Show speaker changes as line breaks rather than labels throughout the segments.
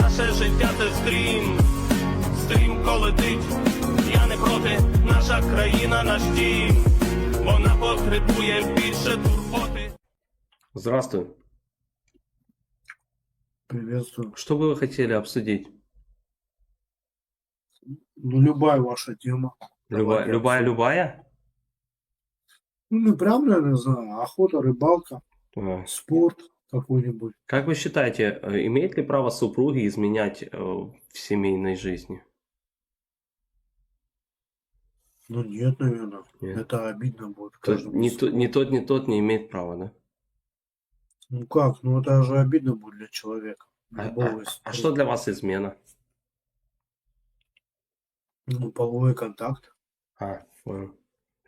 Наше життя це стрім, стрімко летить. Я не проти, наша країна наш дім. Вона потребує більше турботи.
Здравствуй.
Приветствую.
Что бы вы хотели обсудить?
Ну, любая ваша тема.
Любая,
Давайте
любая, любая?
Ну, не прям, я не знаю, охота, рыбалка,
А,
спорт Какой-нибудь.
Как вы считаете, э, имеет ли право супруги изменять э, в семейной жизни?
Ну, нет, наверное.
Нет.
Это обидно будет.
То-
каждому
ни, то- ни тот, ни тот не имеет права, да?
Ну как? Ну, это же обидно будет для человека.
А, а- а что для вас измена?
Ну, половой контакт.
А, понял.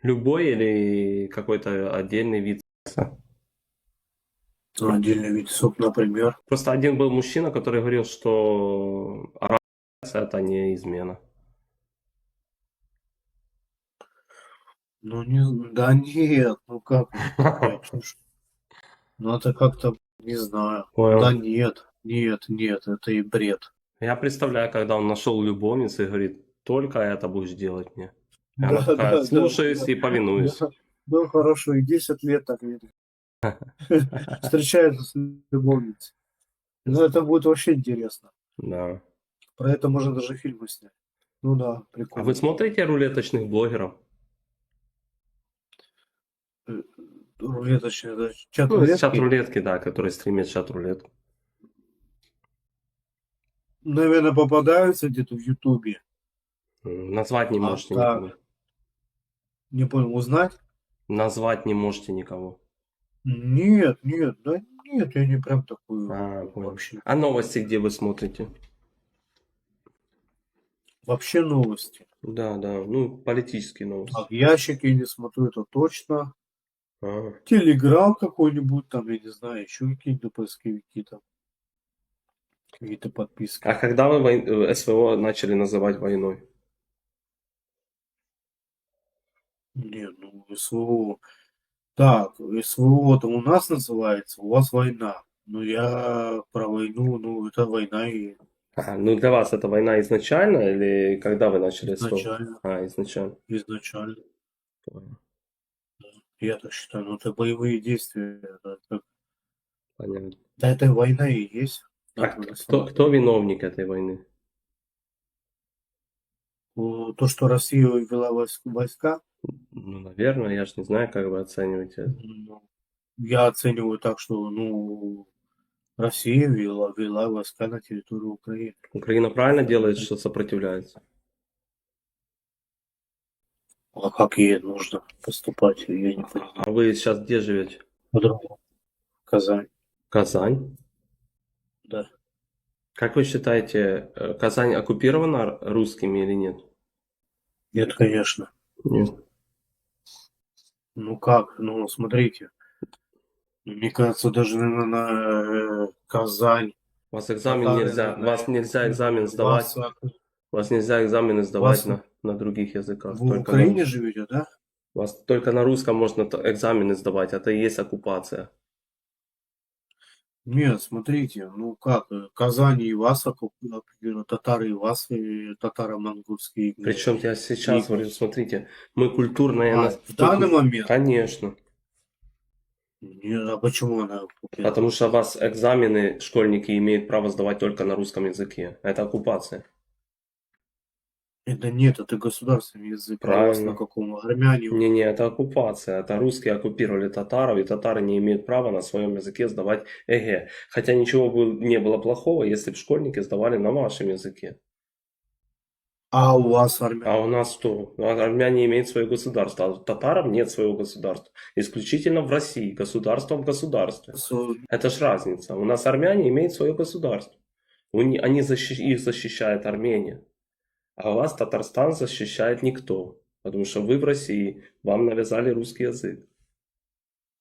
Любой или какой-то отдельный вид? секса?
Ну, отдельный вид сок, например.
Просто один был мужчина, который говорил, что это не измена.
Ну, не, да нет, ну как? Слушай. Ну, это как-то, не знаю.
Понял.
Да нет, нет, нет, это и бред.
Я представляю, когда он нашел любовницу и говорит, только это будешь делать мне. И она
Да,
такая,
да, да,
слушаюсь
да.
и повинуюсь.
Да, ну хорошо, и 10 лет так не встречаются с любовницей. Ну, это будет вообще интересно.
Да.
Про это можно даже фильмы снять. Ну да,
А
прикольно.
вы смотрите рулеточных блогеров?
Рулеточный, это чат
Ну,
рулетки?
чат рулетки, да, которые стримят чат рулетку.
Наверное, попадаются где-то в Ютубе.
Назвать не
А
можете
так.
никого.
Не понял, узнать?
Назвать не можете никого.
Нет, нет, да нет, я не прям такой
А, понял.
вообще.
А новости где вы смотрите?
Вообще новости.
Да, да, ну, политические новости.
А в ящике не смотрю, это точно.
А,
Телеграм какой-нибудь там, я не знаю, еще какие-то поисковики там. Какие-то подписки.
А когда вы вой- э, СВО начали называть войной?
Не, ну СВО. Так, СВО там у нас называется, у вас война. Ну я про войну, ну это война и
А, ну, для вас это война изначально или когда вы начали СВО?
изначально,
А, изначально.
изначально.
Понял.
Я так считаю, ну это боевые действия. это
Понятно.
Да это война и есть.
А кто, кто виновник этой войны?
То, что Россия ввела войс- войска,
Ну, наверное, я же не знаю, как вы оцениваете.
ну, я оцениваю так, что ну Россия ввела, ввела войска на территорию Украины.
Украина правильно делает, что сопротивляется?
А как ей нужно поступать, я не понимаю.
А вы сейчас где живете?
По-другому. Казань,
Казань?
да.
Как вы считаете, э, Казань оккупирована русскими или нет?
Нет, конечно.
Нет.
Ну как? Ну, смотрите. Мне кажется, даже, наверное, на э, Казань.
У вас экзамен
Татары,
нельзя,
наверное,
вас нельзя экзамен сдавать,
Вас,
вас нельзя экзамены сдавать
Вас-
на, на других языках.
Вы в
только на
Украине
русском.
живете, да?
У вас только на русском можно экзамены сдавать, это и есть оккупация.
Нет, смотрите, ну как, э, Казань и вас оккупируют, татары и вас, и татаро-монгольские.
Причем я сейчас говорю, смотрите, мы культурная...
А,
нас-
в данный момент?
Конечно.
Нет, а почему она оккупирована?
Потому что вас экзамены школьники имеют право сдавать только на русском языке. Это оккупация.
Это нет, это государственный язык. А у вас
Правильно.
на каком? Армяне?
Не-не, это оккупация. Это русские оккупировали татаров, и татары не имеют права на своем языке сдавать ЭГЭ. Хотя ничего бы не было плохого, если бы школьники сдавали на вашем языке.
А у вас армяне?
А у нас что? Армяне имеют свое государство, а у татаров нет своего государства. Исключительно в России. Государство в государстве.
Со-
Это ж разница. У нас армяне имеют свое государство. У ни- Они защи- их защищает Армения. А у вас Татарстан защищает никто. Потому что вы в России, вам навязали русский язык.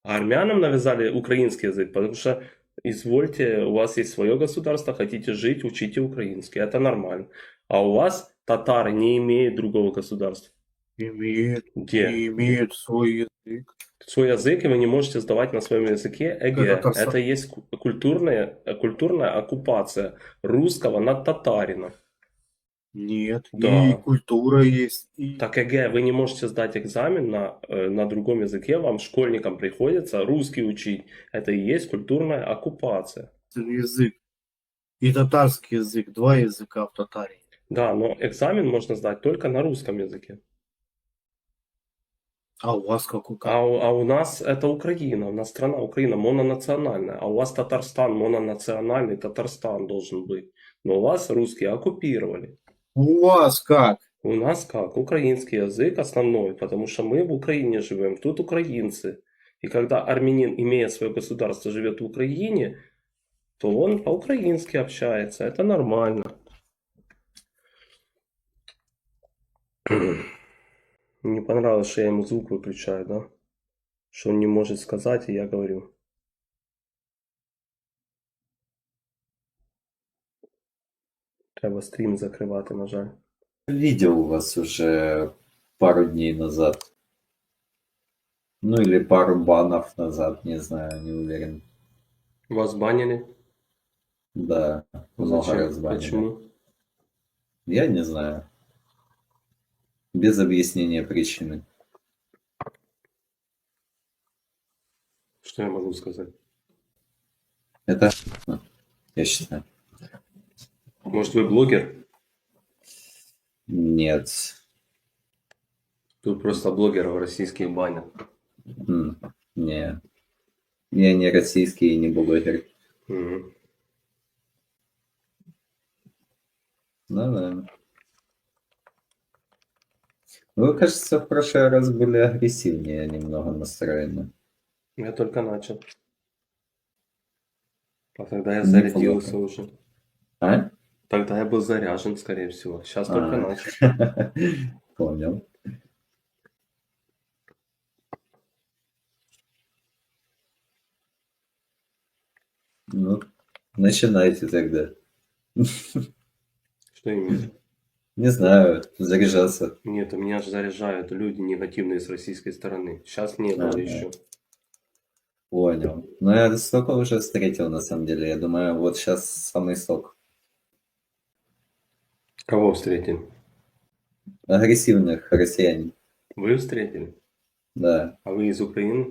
А армянам навязали украинский язык, потому что, извольте, у вас есть свое государство, хотите жить, учите украинский. Это нормально. А у вас татары не имеют другого государства.
Имеет,
Где?
и имеет свой язык.
Свой язык, и вы не можете сдавать на своем языке ЭГЭ.
Это.
Это есть ку- культурная, культурная оккупация русского над татарином.
Нет,
Да.
и культура есть, и
Так ЕГЭ, вы не можете сдать экзамен на, э, на другом языке, вам, школьникам, приходится русский учить. Это и есть культурная оккупация.
язык. И татарский язык, два языка в Татарии.
Да, но экзамен можно сдать только на русском языке.
А у вас какой?
А, а у нас это Украина, у нас страна Украина мононациональная, а у вас Татарстан мононациональный, Татарстан должен быть. Но у вас русские оккупировали.
У вас как?
У нас как? Украинский язык основной, потому что мы в Украине живем, тут украинцы. И когда армянин, имея свое государство, живет в Украине, то он по-украински общается. Это нормально. Не понравилось, что я ему звук выключаю, да? Что он не может сказать, и я говорю. Треба стрім закривати, на жаль.
Видел вас уже пару дней назад. Ну или пару банов назад, не знаю, не уверен.
Вас банили?
Да, много
Зачем?
раз банили.
Почему?
Я не знаю. Без объяснения причины.
Что я могу сказать?
Это, я считаю.
Может, вы блогер?
Нет.
Тут просто блогеров российских банят.
М, Не. Я не российский и не блогер.
Мгм.
Ну да. Вы, кажется, в прошлый раз были агрессивнее немного настроены.
Я только начал. А тогда я зарядился уже.
А?
Тогда я был заряжен, скорее всего. Сейчас
А.
только начал.
Понял. Ну, начинайте тогда.
Что именно?
Не знаю, заряжаться.
Нет, у меня же заряжают люди негативные с российской стороны. Сейчас не было
Ага.
еще.
Понял. Ну, я столько уже встретил, на самом деле. Я думаю, вот сейчас самый сок.
Кого встретили?
Агрессивных россиян.
Ви встретили?
Да,
А ви із України?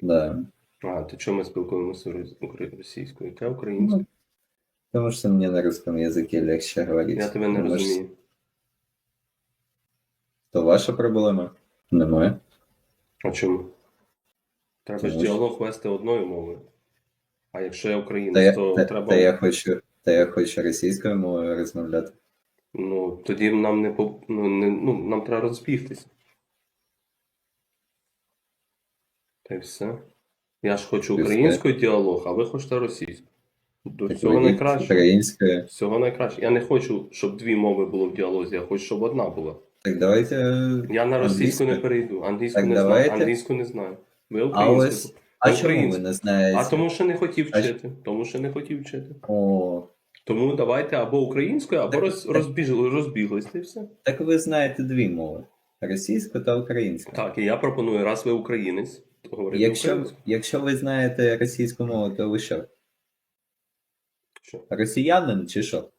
да.
А, то чому ми спілкуємося рос- укра- російською? Я українською.
Ну, Потому что мне на русском языке легче говорить.
Я тебе не
Ну, может,
розумію.
То ваша проблема? Не моя.
А чому? Треба ж
Тому що-
діалог вести одною мовою. А якщо я
Та
українець,
я,
то
та,
треба.
та я хочу, та я хочу російською мовою розмовляти.
Ну, тоді нам не ну, не... ну, нам треба розбігтися. Та й все. Я ж хочу
все.
діалог, а ви хочете російську. До
Так
всього найкраще. Всього найкраще. Я не хочу, щоб дві мови було в діалозі, я хочу, щоб одна була.
Так давайте.
Я на російську не перейду. Англійську
Так
не знаю. Англійську не знаю. Ви
А
українську.
ось. А чому ви не знаєте?
А тому що не хотів
А
вчити. Тому що не хотів вчити.
О,
Тому давайте або українською, або роз,
так.
розбіглись, і все.
так ви знаєте дві мови: російську та українську.
Так, і я пропоную, раз ви українець, то говорити
Якщо,
українською.
якщо ви знаєте російську мову, то ви що?
Що?
Росіянин чи що?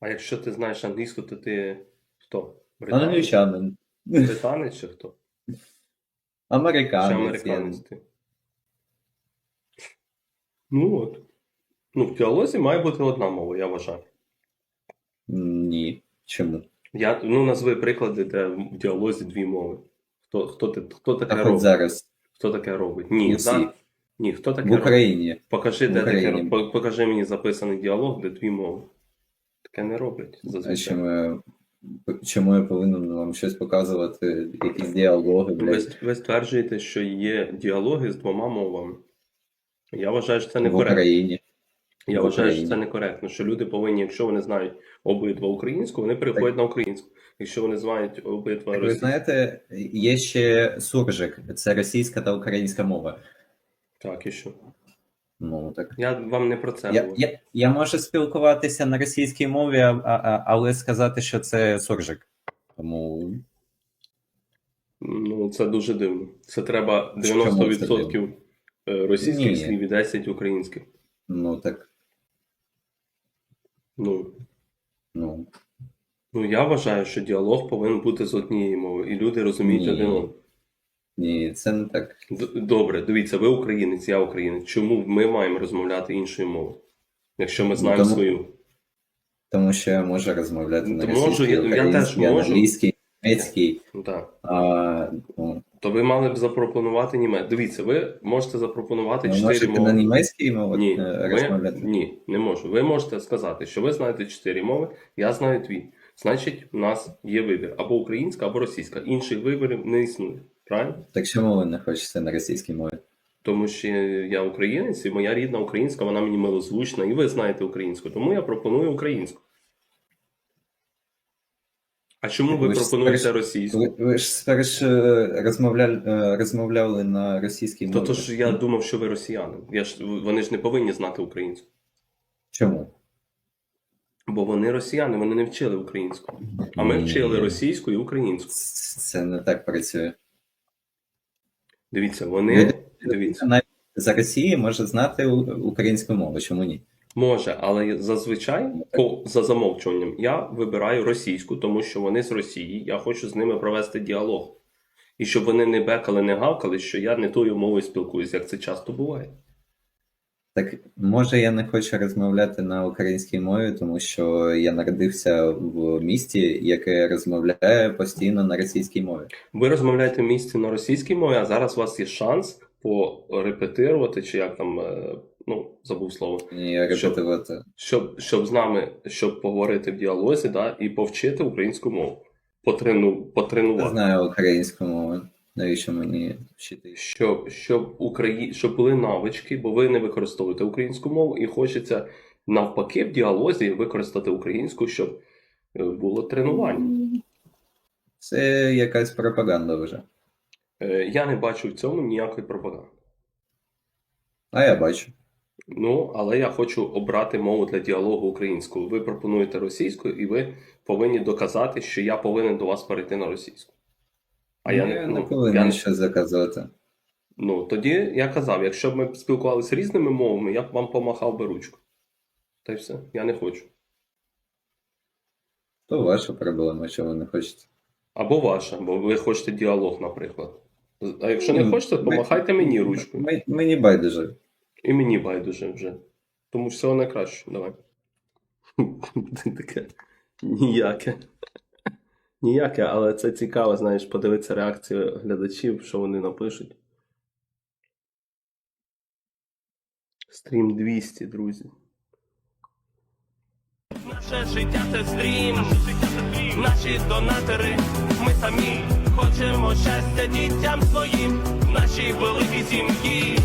А якщо ти знаєш англійську, то ти хто?
Англічанин.
Британець чи хто? Чи
Американець.
американець ти? Ну от. Ну, в діалозі має бути одна мова, я вважаю.
Ні. Чому?
Я, ну, назви приклади, де в діалозі дві мови. Хто, хто, ти, хто таке
Так от
робить?
зараз
Хто таке робить? Ні, да? Ні, хто таке
в
робить? Покажи,
В
де
Україні.
по- покажи мені записаний діалог, де дві мови. Таке не роблять
А чому я, чому я повинен вам щось показувати, якісь діалоги,
Ви,
блядь,
ви стверджуєте, що є діалоги з двома мовами. Я вважаю, що це
не
в.
Україні?
Я вважаю, що це некоректно. Що люди повинні, якщо вони знають обидва українську, вони переходять на українську. Якщо вони знають обидва
Так ви знаєте, є ще суржик, це російська та українська мова.
Так, і що?
Ну так.
Я вам не про це
Я,
говорю.
я, я можу спілкуватися на російській мові, а, а, а- але сказати, що це суржик. Тому
Ну, це дуже дивно. Це треба 90% е, російських слів і 10 українських.
Ну так,
Ну,
ну.
ну я вважаю, що діалог повинен бути з однієї мови, і люди розуміють
Ні.
один одного.
Ні, це не так.
Д- Добре, дивіться, ви українець, я українець. Чому ми маємо розмовляти іншою мовою? Якщо ми знаємо
тому-
свою.
Тому що я можу розмовляти
Ну,
на
то можу,
російській,
я- я теж
українській,
можу.
англійській, німецькій.
Ну так.
А, ну,
То ви мали б запропонувати німець. Дивіться, ви можете запропонувати чотири мови.
на німецькій мові
Ні,
е,
ви, ні, не можу. Ви можете сказати, що ви знаєте чотири мови, я знаю дві. Значить, у нас є вибір або українська, або російська. Інших виборів не існує. Правильно?
Так чому ви не хочете на російській мові?
Тому що я українець, і моя рідна українська, вона мені милозвучна, і ви знаєте українську. Тому я пропоную українську. А чому ви
Ви
пропонуєте російську?
Ви, ви ж спершу е, розмовляли, е, розмовляли на російській
То,
мові.
то ж я думав, що ви росіянин. Я ж, вони ж не повинні знати українську.
Чому?
Бо вони росіяни, вони не вчили українську. А ми
Ні.
вчили російську і українську.
Це не так працює.
Дивіться, вони. Дивіться.
За Росії може знати українську мову, чому ні?
Може, але зазвичай по за замовчуванням я вибираю російську, тому що вони з Росії. Я хочу з ними провести діалог. І щоб вони не бекали, не гавкали, що я не тою мовою спілкуюся, як це часто буває.
Так може я не хочу розмовляти на українській мові, тому що я народився в місті, яке розмовляє постійно на російській мові.
Ви розмовляєте в місті на російській мові, а зараз у вас є шанс порепетирувати, чи як там, е, ну, забув слово.
Мені
Що?
репетувати.
щоб, щоб з нами, щоб поговорити в діалозі, да, і повчити українську мову. Потрену, потренувати.
знаю українську мову. Навіщо мені вчити?
Щоб, щоб, Украї... щоб були навички, бо ви не використовуєте українську мову, і хочеться навпаки в діалозі використати українську, щоб е, було тренування.
Це якась пропаганда вже.
Е, Я не бачу в цьому ніякої пропаганди.
А я бачу.
Ну, але я хочу обрати мову для діалогу українську. Ви пропонуєте російську, і ви повинні доказати, що я повинен до вас перейти на російську. А я,
Ну,
не,
я
ну,
не повинен
я не-
щось заказувати.
Ну, тоді я казав, якщо б ми спілкувалися різними мовами, я б вам помахав би ручку. Та й все, я не хочу.
То ваша проблема, що ви не хочете.
Або ваша, бо ви хочете діалог, наприклад. А якщо не
Ну,
хочете, помахайте мені ручкою.
М- Мені байдуже.
І мені байдуже вже. Тому всього найкраще. Давай. Таке ніяке. Ніяке, але це цікаво, знаєш, подивитися реакцію глядачів, що вони напишуть. Стрім 200, друзі.
Наше життя це стрім, наші донатори, ми самі хочемо щастя дітям своїм, нашій великій сім'ї.